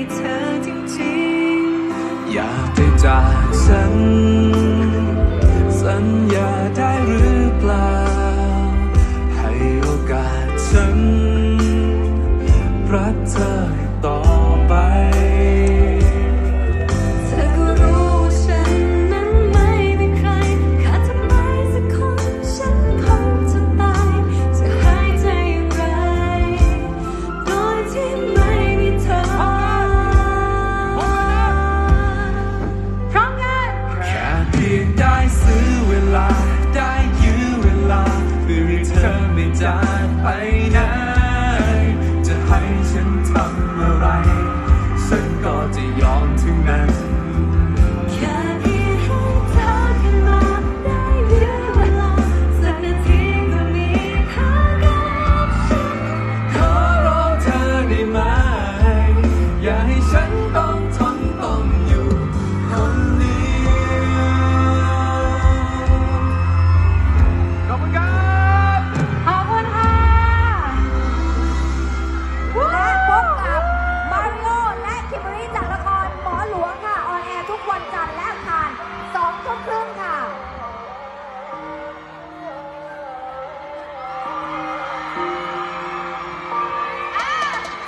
ีเธอจริงๆ อยากไปจากฉัน ไม่จากไปไหนจะให้ฉันทำ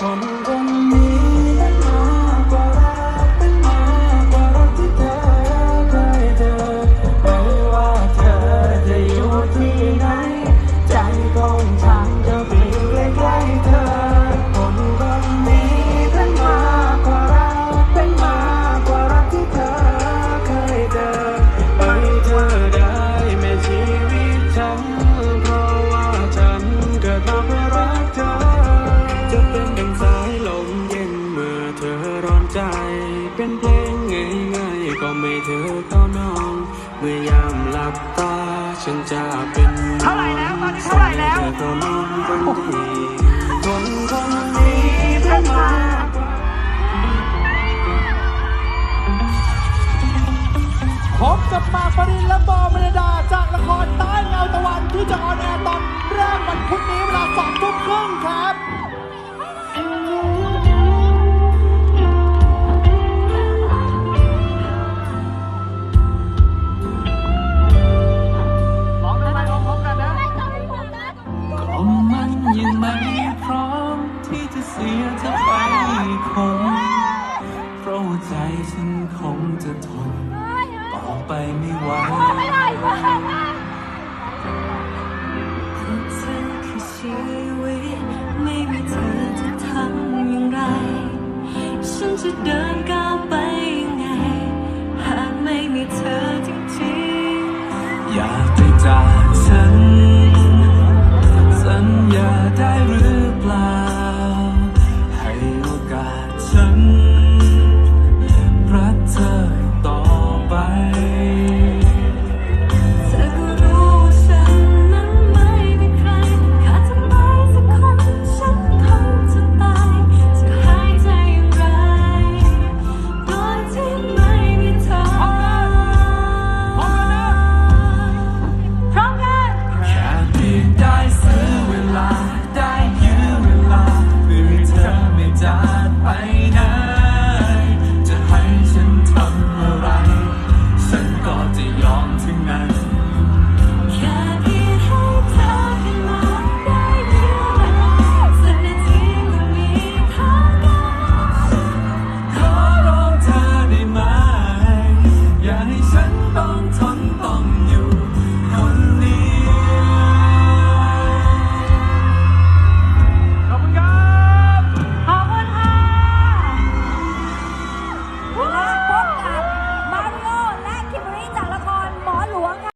我们共 ไม่เธอต่อน้อง เมื่อยามหลับตา ฉันจะเป็นเท่าไหร่แล้วตอนนี้เท่าไหร่แล้วเธอต่อน้องคนดีคนคนนี้เพื่อมาผมกับมาปรินและบอมรดาจากละครใต้เงาตะวันที่จะออนแอร์ตอนแรกวันพุธนี้เวลาสองทุ่มครึ่งครับ คงจะทนต่อไปไม่ไหวเธอคือชีวิไม่มีเธอจะทำอย่างไร ฉันจะเดินก้า